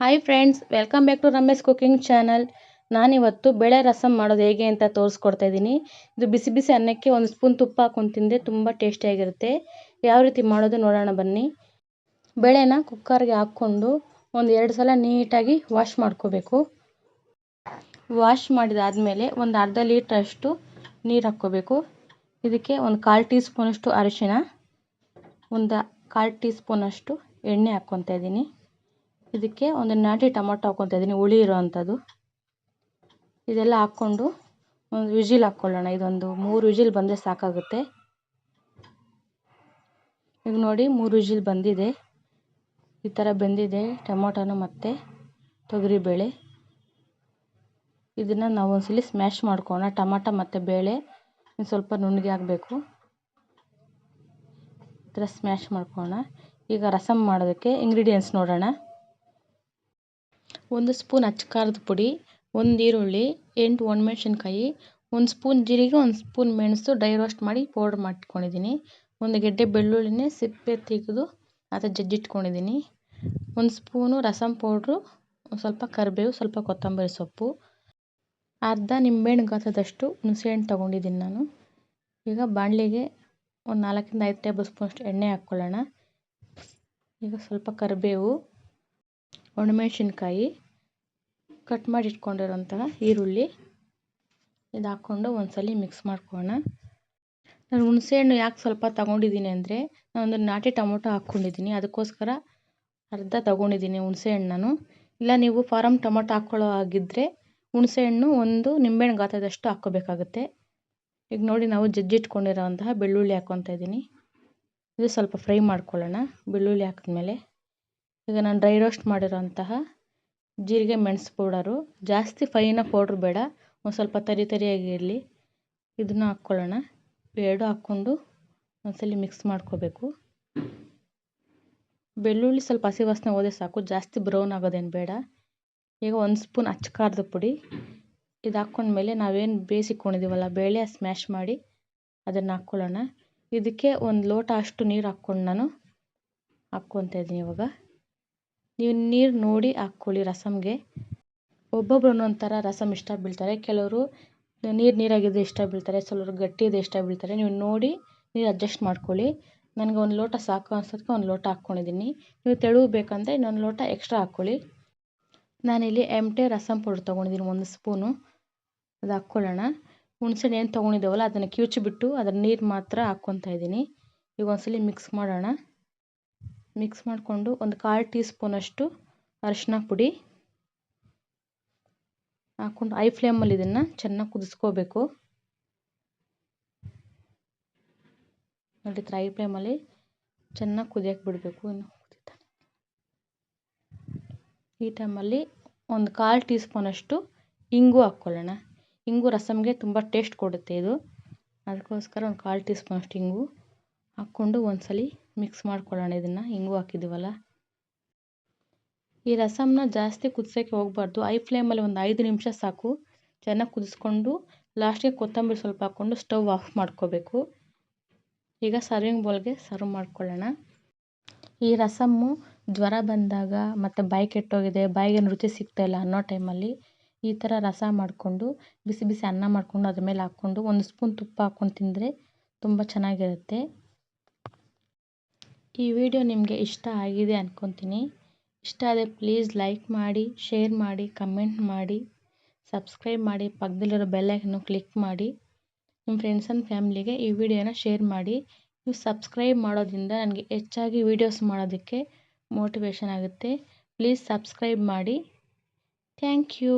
Hi friends welcome back to Ramesh cooking channel ನಾನಿವತ್ತು ಬೇಳೆ ರಸಮ್ ಮಾಡೋದು ಹೇಗೆ ಅಂತ ತೋರಿಸ್ಕೊಡ್ತಾ ಇದ್ದೀನಿ. ಇದು ಬಿಸಿ ಬಿಸಿ ಅನ್ನಕ್ಕೆ ಒಂದು ಸ್ಪೂನ್ ತುಪ್ಪ ಹಾಕೊಂಡು ತಿಂದರೆ ತುಂಬ ಟೇಸ್ಟಿಯಾಗಿರುತ್ತೆ ಯಾವ ರೀತಿ ಮಾಡೋದು ನೋಡೋಣ ಬನ್ನಿ. ಬೇಳೆನ ಕುಕ್ಕರ್ಗೆ ಹಾಕ್ಕೊಂಡು ಒಂದು ಎರಡು ಸಲ ನೀಟಾಗಿ ವಾಶ್ ಮಾಡ್ಕೋಬೇಕು. ವಾಶ್ ಮಾಡಿದಾದಮೇಲೆ ಒಂದು ಅರ್ಧ ಲೀಟ್ರಷ್ಟು ನೀರು ಹಾಕ್ಕೋಬೇಕು. ಇದಕ್ಕೆ ಒಂದು ಕಾಲು ಟೀ ಸ್ಪೂನಷ್ಟು ಅರಿಶಿನ ಒಂದು ಕಾಲು ಟೀ ಸ್ಪೂನಷ್ಟು ಎಣ್ಣೆ ಹಾಕ್ಕೊತಾ ಇದ್ದೀನಿ. ಇದಕ್ಕೆ ಒಂದು ನಾಟಿ ಟೊಮೊಟೊ ಹಾಕ್ಕೊತಾ ಇದ್ದೀನಿ ಹುಳಿ ಇರೋ ಅಂಥದ್ದು ಇದೆಲ್ಲ ಹಾಕ್ಕೊಂಡು ಒಂದು ವಿಜಿಲ್ ಹಾಕ್ಕೊಳ್ಳೋಣ. ಇದೊಂದು ಮೂರು ವಿಜಿಲ್ ಬಂದರೆ ಸಾಕಾಗುತ್ತೆ. ಈಗ ನೋಡಿ, ಮೂರು ವಿಜಿಲ್ ಬಂದಿದೆ. ಈ ಥರ ಬೆಂದಿದೆ ಟೊಮೊಟೊನು ಮತ್ತು ತೊಗರಿಬೇಳೆ ಇದನ್ನು ನಾವು ಒಂದ್ಸಲಿ ಸ್ಮ್ಯಾಶ್ ಮಾಡ್ಕೊಳ್ಳೋಣ. ಟೊಮೊಟೊ ಮತ್ತು ಬೇಳೆ ಸ್ವಲ್ಪ ನುಣ್ಣಗೆ ಆಗಬೇಕು ಈ ಥರ ಸ್ಮ್ಯಾಶ್ ಮಾಡ್ಕೊಳ್ಳೋಣ. ಈಗ ರಸಮ್ ಮಾಡೋದಕ್ಕೆ ಇಂಗ್ರೀಡಿಯೆಂಟ್ಸ್ ನೋಡೋಣ. ಒಂದು ಸ್ಪೂನ್ ಅಚ್ಚ ಖಾರದ ಪುಡಿ, ಒಂದು ಈರುಳ್ಳಿ, ಎಂಟು ಒಣಮೆಣ್ಸಿನ್ಕಾಯಿ, ಒಂದು ಸ್ಪೂನ್ ಜೀರಿಗೆ, ಒಂದು ಸ್ಪೂನ್ ಮೆಣಸು ಡ್ರೈ ರೋಸ್ಟ್ ಮಾಡಿ ಪೌಡ್ರ್ ಮಾಡ್ಕೊಂಡಿದ್ದೀನಿ. ಒಂದು ಗೆಡ್ಡೆ ಬೆಳ್ಳುಳ್ಳಿನೇ ಸಿಪ್ಪೆ ತೆಗೆದು ಅದು ಜಜ್ಜಿಟ್ಕೊಂಡಿದ್ದೀನಿ ಒಂದು ಸ್ಪೂನು ರಸಮ್ ಪೌಡ್ರು ಸ್ವಲ್ಪ ಕರಿಬೇವು, ಸ್ವಲ್ಪ ಕೊತ್ತಂಬರಿ ಸೊಪ್ಪು, ಅರ್ಧ ನಿಂಬೆಹಣ್ಣು ಗಾತ್ರದಷ್ಟು ಹುಣಸೆಹಣ್ಣು ತೊಗೊಂಡಿದ್ದೀನಿ ನಾನು. ಈಗ ಬಾಣಲಿಗೆ ಒಂದು ನಾಲ್ಕರಿಂದ ಐದು ಟೇಬಲ್ ಸ್ಪೂನಷ್ಟು ಎಣ್ಣೆ ಹಾಕ್ಕೊಳ್ಳೋಣ. ಈಗ ಸ್ವಲ್ಪ ಕರಿಬೇವು ಒಣಮೆಣ್ಸಿನ್ಕಾಯಿ ಕಟ್ ಮಾಡಿ ಇಟ್ಕೊಂಡಿರೋಂತಹ ಈರುಳ್ಳಿ ಇದು ಹಾಕ್ಕೊಂಡು ಒಂದ್ಸಲ ಮಿಕ್ಸ್ ಮಾಡ್ಕೊಳ್ಳೋಣ. ನಾನು ಹುಣಸೆಹಣ್ಣು ಯಾಕೆ ಸ್ವಲ್ಪ ತಗೊಂಡಿದ್ದೀನಿ ಅಂದರೆ ನಾನೊಂದು ನಾಟಿ ಟೊಮೊಟೊ ಹಾಕ್ಕೊಂಡಿದ್ದೀನಿ. ಅದಕ್ಕೋಸ್ಕರ ಅರ್ಧ ತೊಗೊಂಡಿದ್ದೀನಿ ಹುಣಸೆಹಣ್ಣು ನಾನು. ಇಲ್ಲ, ನೀವು ಫಾರಮ್ ಟೊಮೊಟೊ ಹಾಕ್ಕೊಳ್ಳೋ ಆಗಿದ್ದರೆ ಹುಣಸೆಹಣ್ಣು ಒಂದು ನಿಂಬೆಹಣ್ಣು ಗಾತ್ರದಷ್ಟು ಹಾಕ್ಕೋಬೇಕಾಗುತ್ತೆ. ಈಗ ನೋಡಿ, ನಾವು ಜಜ್ಜಿಟ್ಕೊಂಡಿರೋಂತಹ ಬೆಳ್ಳುಳ್ಳಿ ಹಾಕ್ಕೊತಾ ಇದ್ದೀನಿ. ಇದು ಸ್ವಲ್ಪ ಫ್ರೈ ಮಾಡ್ಕೊಳ್ಳೋಣ. ಬೆಳ್ಳುಳ್ಳಿ ಹಾಕಿದ್ಮೇಲೆ ಈಗ ನಾನು ಡ್ರೈ ರೋಸ್ಟ್ ಮಾಡಿರೋಂತಹ ಜೀರಿಗೆ ಮೆಣಸು ಪೌಡರು. ಜಾಸ್ತಿ ಫೈನ ಪೌಡ್ರ್ ಬೇಡ. ಒಂದು ಸ್ವಲ್ಪ ತರಿ ತರಿಯಾಗಿರಲಿ ಇದನ್ನು ಹಾಕ್ಕೊಳ್ಳೋಣ. ಎರಡು ಹಾಕ್ಕೊಂಡು ಒಂದ್ಸಲ ಮಿಕ್ಸ್ ಮಾಡ್ಕೋಬೇಕು. ಬೆಳ್ಳುಳ್ಳಿ ಸ್ವಲ್ಪ ಹಸಿ ವಾಸನೆ ಹೋದರೆ ಸಾಕು. ಜಾಸ್ತಿ ಬ್ರೌನ್ ಆಗೋದೇನು ಬೇಡ. ಈಗ ಒಂದು ಸ್ಪೂನ್ ಅಚ್ಚ ಖಾರದ ಪುಡಿ. ಇದು ಹಾಕ್ಕೊಂಡ್ಮೇಲೆ ನಾವೇನು ಬೇಯಿಸಿಕೊಂಡಿದ್ದೀವಲ್ಲ ಬೇಳೆ ಸ್ಮ್ಯಾಶ್ ಮಾಡಿ ಅದನ್ನು ಹಾಕ್ಕೊಳ್ಳೋಣ. ಇದಕ್ಕೆ ಒಂದು ಲೋಟ ಅಷ್ಟು ನೀರು ಹಾಕ್ಕೊಂಡು ನಾನು ಹಾಕ್ಕೊತಾ ಇದ್ದೀನಿ ಇವಾಗ. ನೀವು ನೀರು ನೋಡಿ ಹಾಕ್ಕೊಳ್ಳಿ ರಸಮ್ಗೆ. ಒಬ್ಬೊಬ್ರು ಒಂದೊಂದು ಥರ ರಸಮ್ ಇಷ್ಟ ಬೀಳ್ತಾರೆ. ಕೆಲವರು ನೀರು ನೀರಾಗಿದ್ದು ಇಷ್ಟ ಬೀಳ್ತಾರೆ, ಕೆಲವರು ಗಟ್ಟಿದು ಇಷ್ಟ ಬೀಳ್ತಾರೆ. ನೀವು ನೋಡಿ ನೀರು ಅಡ್ಜಸ್ಟ್ ಮಾಡ್ಕೊಳ್ಳಿ. ನನಗೆ ಒಂದು ಲೋಟ ಸಾಕು ಅನ್ಸೋದಕ್ಕೆ ಒಂದು ಲೋಟ ಹಾಕ್ಕೊಂಡಿದ್ದೀನಿ. ನೀವು ತೆಳು ಬೇಕಂದರೆ ಇನ್ನೊಂದು ಲೋಟ ಎಕ್ಸ್ಟ್ರಾ ಹಾಕ್ಕೊಳ್ಳಿ. ನಾನಿಲ್ಲಿ ಎಮ್ಟೆ ರಸಮ್ ಪೌಡ್ರ್ ತೊಗೊಂಡಿದ್ದೀನಿ, ಒಂದು ಸ್ಪೂನು. ಅದು ಹಾಕ್ಕೊಳ್ಳೋಣ. ಹುಣ್ಸೆಹಣ್ಣು ಏನು ತೊಗೊಂಡಿದ್ದೇವಲ್ಲ, ಅದನ್ನು ಕಿವುಚಿಬಿಟ್ಟು ಅದರ ನೀರು ಮಾತ್ರ ಹಾಕ್ಕೊತಾ ಇದ್ದೀನಿ. ಈಗ ಒಂದ್ಸಲಿ ಮಿಕ್ಸ್ ಮಾಡೋಣ. ಮಿಕ್ಸ್ ಮಾಡಿಕೊಂಡು ಒಂದು ಕಾಲು ಟೀ ಸ್ಪೂನಷ್ಟು ಅರಿಶಿನ ಪುಡಿ ಹಾಕ್ಕೊಂಡು ಐ ಫ್ಲೇಮಲ್ಲಿ ಇದನ್ನು ಚೆನ್ನಾಗಿ ಕುದಿಸ್ಕೋಬೇಕು. ನೋಡಿ ಐ ಫ್ಲೇಮಲ್ಲಿ ಚೆನ್ನಾಗಿ ಕುದಿಯಕ್ಕೆ ಬಿಡಬೇಕು. ಈ ಟೈಮಲ್ಲಿ ಒಂದು ಕಾಲು ಟೀ ಸ್ಪೂನಷ್ಟು ಇಂಗು ಹಾಕ್ಕೊಳ್ಳೋಣ. ಇಂಗು ರಸಮ್ಗೆ ತುಂಬ ಟೇಸ್ಟ್ ಕೊಡುತ್ತೆ ಇದು. ಅದಕ್ಕೋಸ್ಕರ ಒಂದು ಕಾಲು ಟೀ ಸ್ಪೂನಷ್ಟು ಇಂಗು ಹಾಕ್ಕೊಂಡು ಒಂದ್ಸಲಿ ಮಿಕ್ಸ್ ಮಾಡ್ಕೊಳ್ಳೋಣ ಇದನ್ನು. ಹಿಂಗೂ ಹಾಕಿದ್ದೀವಲ್ಲ ಈ ರಸಮ್ನ ಜಾಸ್ತಿ ಕುದಿಸೋಕ್ಕೆ ಹೋಗಬಾರ್ದು. ಐ ಫ್ಲೇಮಲ್ಲಿ ಒಂದು ಐದು ನಿಮಿಷ ಸಾಕು. ಚೆನ್ನಾಗಿ ಕುದಿಸ್ಕೊಂಡು ಲಾಸ್ಟಿಗೆ ಕೊತ್ತಂಬರಿ ಸ್ವಲ್ಪ ಹಾಕ್ಕೊಂಡು ಸ್ಟವ್ ಆಫ್ ಮಾಡ್ಕೋಬೇಕು. ಈಗ ಸರ್ವಿಂಗ್ ಬೌಲ್ಗೆ ಸರ್ವ್ ಮಾಡ್ಕೊಳ್ಳೋಣ. ಈ ರಸಮ್ಮು ಜ್ವರ ಬಂದಾಗ ಮತ್ತು ಬಾಯಿ ಕೆಟ್ಟೋಗಿದೆ, ಬಾಯಿಗೆ ರುಚಿ ಸಿಗ್ತಾಯಿಲ್ಲ ಅನ್ನೋ ಟೈಮಲ್ಲಿ ಈ ಥರ ರಸ ಮಾಡಿಕೊಂಡು ಬಿಸಿ ಬಿಸಿ ಅನ್ನ ಮಾಡಿಕೊಂಡು ಅದ್ರ ಮೇಲೆ ಹಾಕ್ಕೊಂಡು ಒಂದು ಸ್ಪೂನ್ ತುಪ್ಪ ಹಾಕ್ಕೊಂಡು ತಿಂದರೆ ತುಂಬ ಚೆನ್ನಾಗಿರುತ್ತೆ. ಈ ವಿಡಿಯೋ ನಿಮಗೆ ಇಷ್ಟ ಆಗಿದೆ ಅಂದ್ಕೊತೀನಿ ಇಷ್ಟ ಆದರೆ ಪ್ಲೀಸ್ ಲೈಕ್ ಮಾಡಿ ಶೇರ್ ಮಾಡಿ ಕಮೆಂಟ್ ಮಾಡಿ ಸಬ್ಸ್ಕ್ರೈಬ್ ಮಾಡಿ, ಪಕ್ಕದಲ್ಲಿರೋ ಬೆಲ್ಲೈಕನ್ನು ಕ್ಲಿಕ್ ಮಾಡಿ. ನಿಮ್ಮ ಫ್ರೆಂಡ್ಸ್ ಆ್ಯಂಡ್ ಫ್ಯಾಮ್ಲಿಗೆ ಈ ವಿಡಿಯೋನ ಶೇರ್ ಮಾಡಿ. ನೀವು ಸಬ್ಸ್ಕ್ರೈಬ್ ಮಾಡೋದ್ರಿಂದ ನನಗೆ ಹೆಚ್ಚಾಗಿ ವೀಡಿಯೋಸ್ ಮಾಡೋದಕ್ಕೆ ಮೋಟಿವೇಶನ್ ಆಗುತ್ತೆ. ಪ್ಲೀಸ್ ಸಬ್ಸ್ಕ್ರೈಬ್ ಮಾಡಿ. Thank you